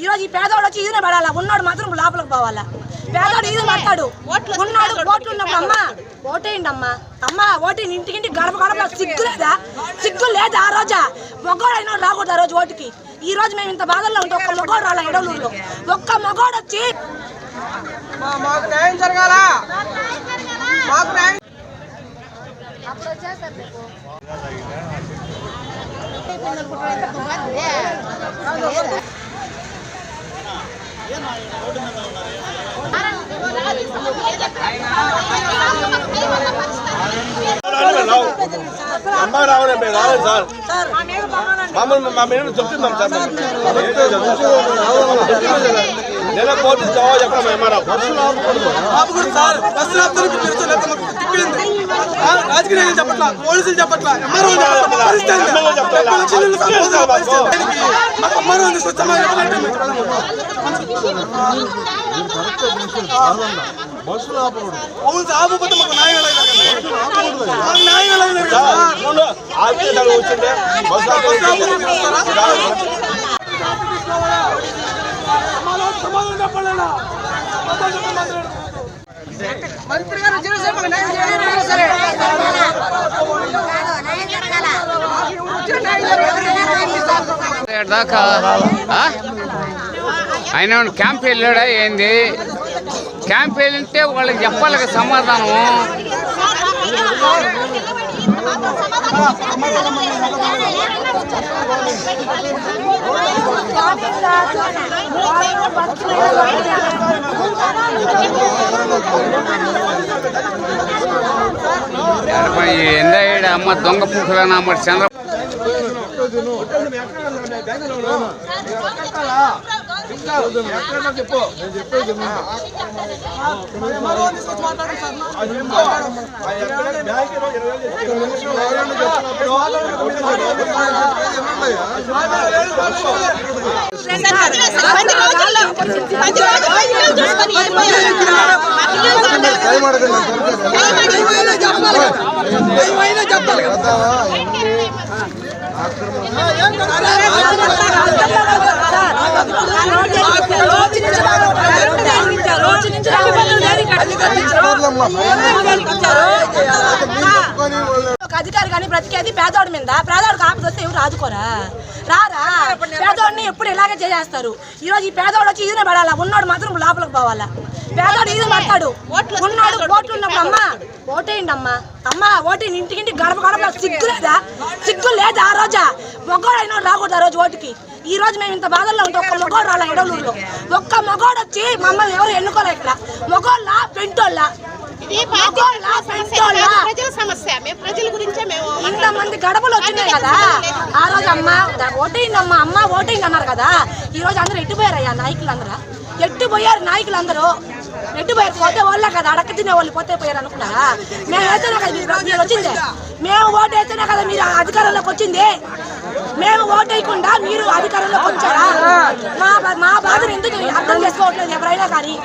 ఈ రోజు ఈ పేదవాడు వచ్చి ఈదునే పడాలా? ఉన్నాడు మాత్రం లోపలికి పోవాలా? పేదవాడు ఈదు పడతాడు. ఉన్నాడు ఓట్లు ఉన్నప్పుడు అమ్మ ఓటేయండి అమ్మా అమ్మ ఓటేయండి. ఇంటికింటి గడప గడప సిగ్గు లేదా? సిగ్గు లేదా ఆ రోజా? మగోడు అయినా రాకూడదు ఆ రోజు ఓటుకి. ఈ రోజు మేము ఇంత బాధల్లో ఉంటే ఒక్క మగోడు రాలే ఎడలూరులో? ఒక్క మగోడు వచ్చి మాకు న్యాయం జరగాల? మాకు న్యాయం అమ్మా రావాలి మేము రాలేదు సార్ మమ్మల్ని మా మేము చెప్తున్నాం సార్ నేను పోటీ జవాబు చెప్పడం ఏమన్నావు ఆపుకోండి సార్ బస్సు ఆపుతానికి రాజకీయ నాయకులు చెప్పట్లా పోలీసులు చెప్పట్లా ఎంఆర్ఓ పరిస్థితి? మాకు అవును ఆపకపోతే మాకు న్యాయం న్యాయం బస్సు? సమాధానం మంత్రి గారు సరే దాకా ఆయన క్యాంప్ వెళ్ళాడా? ఏంది? క్యాంప్ వెళ్తే వాళ్ళకి చెప్పాలి సమాధానం ఎందా అమ్మ దొంగ పుక్కులనా అమ్మ చంద్ర ఎంఆర్ఓ ఒక అధికారి కానీ బ్రతికేది పేదోడి మీద పేదోడికి ఆపద వస్తే ఎవరు ఆదుకోరా రారా పేదోడిని ఎప్పుడు ఇలాగే చేసేస్తారు ఈ రోజు ఈ పేదోడు వచ్చి ఈదునే పడాలా ఉన్నాడు మాత్రం లోపలికి పోవాలా పేదోడు ఈదు పడతాడు. ఉన్నాడు ఓట్లు ఉన్నప్పుడు అమ్మ ఓటేయండి అమ్మా అమ్మ ఓటేయండి ఇంటికింటి గడప గడప సిగ్గు లేదా? సిగ్గు లేదా ఆ రోజా? మగోడు అయినా రాకూడదు ఆ రోజు ఓటుకి. ఈ రోజు మేము ఇంత బాధల్లో ఉంటే ఒక్క మగోడు రాలే ఎడలూరులో? ఒక్క మగోడు వచ్చి మమ్మల్ని ఎవరు ఎన్నుకోలే ఇక్కడ? మగోళ్ళ పెంటోళ్ళ? ఇది ఇంతమంది గడపలు వచ్చినాయి కదా? ఆ రోజు అమ్మ ఓటైంది అమ్మ అమ్మ ఓటైంది అన్నారు కదా? ఈ రోజు అందరూ ఎట్టిపోయారయ్యా నాయకులు అందరూ ఎట్టిపోయారు నాయకులు అందరూ ఎట్టిపోయారు పోతే వాళ్ళే కదా అడక్క తినే వాళ్ళు పోతే పోయారు అనుకున్నారా? మేము వేస్తేనే కదా మీరు మీరు వచ్చింది. మేము ఓటు వేస్తేనే కదా మీరు అధికారంలోకి వచ్చింది. మేము ఓటు వేయకుండా మీరు అధికారంలోకి వచ్చారా? మా మా బాధను ఎందుకు అర్థం చేసుకోవట్లేదు ఎవరైనా కానీ?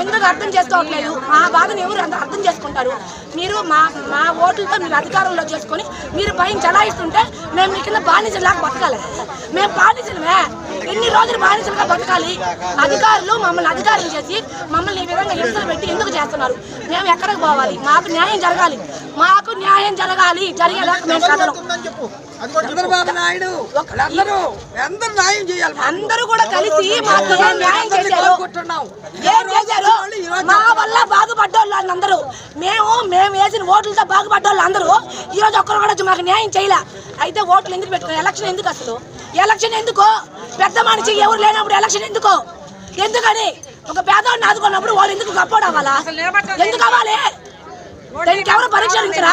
ఎందుకు అర్థం చేసుకోవట్లేదు? మా బాధను ఎవరు అంత అర్థం చేసుకుంటారు? మీరు మా మా ఓట్లతో మీరు అధికారంలో చేసుకొని మీరు పైన చలాయిస్తుంటే మేము మీ కింద బానిసలాగా బతకాలి. మేము బానిసలమే. ఎన్ని రోజులు బానిసలుగా బతకాలి? అధికారులు మమ్మల్ని అధికారులు చేసి మమ్మల్ని ఈ విధంగా హింసలు పెట్టి ఎందుకు చేస్తున్నారు? మేము ఎక్కడికి పోవాలి? మాకు న్యాయం జరగాలి. మాకు న్యాయం జరగాలి. జరిగేలాగా మేము చంద్రబాబు నాయుడు అందరూ అందరూ న్యాయం చేయాలి అందరూ కూడా కలిసి మాకు ఏం న్యాయం చేశారు ఏం చేశారు మా వల్ల బాగుపడ్డోళ్ళు అందరూ. మేము మేము వేసిన ఓట్లతో బాగుపడ్డోళ్ళు అందరూ ఈ రోజు ఒక్కరు కూడా మాకు న్యాయం చేయలే. అయితే ఓట్లు ఎందుకు పెట్టుకున్నారు? ఎలక్షన్ ఎందుకు అసలు? ఎలక్షన్ ఎందుకు? పెద్ద మనిషి ఎవరు లేనప్పుడు ఎలక్షన్ ఎందుకు? ఎందుకని? ఒక పేదవాడిని ఆదుకున్నప్పుడు వాళ్ళు ఎందుకు గప్పోడు అవ్వాలా? ఎందుకు అవ్వాలి? దానికి ఎవరు పరీక్షించరా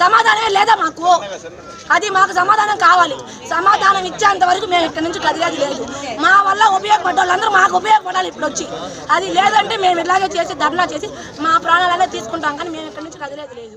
సమాధానమే లేదా మాకు? అది మాకు సమాధానం కావాలి. సమాధానం ఇచ్చేంత వరకు మేము ఇక్కడ నుంచి కదిలేది లేదు. మా వల్ల ఉపయోగపడ్డ వాళ్ళందరూ మాకు ఉపయోగపడాలి ఇప్పుడు వచ్చి. అది లేదంటే మేము ఇలాగే చేసి ధర్నా చేసి మా ప్రాణాలనే తీసుకుంటాం కానీ మేము ఇక్కడ నుంచి కదిలేది లేదు.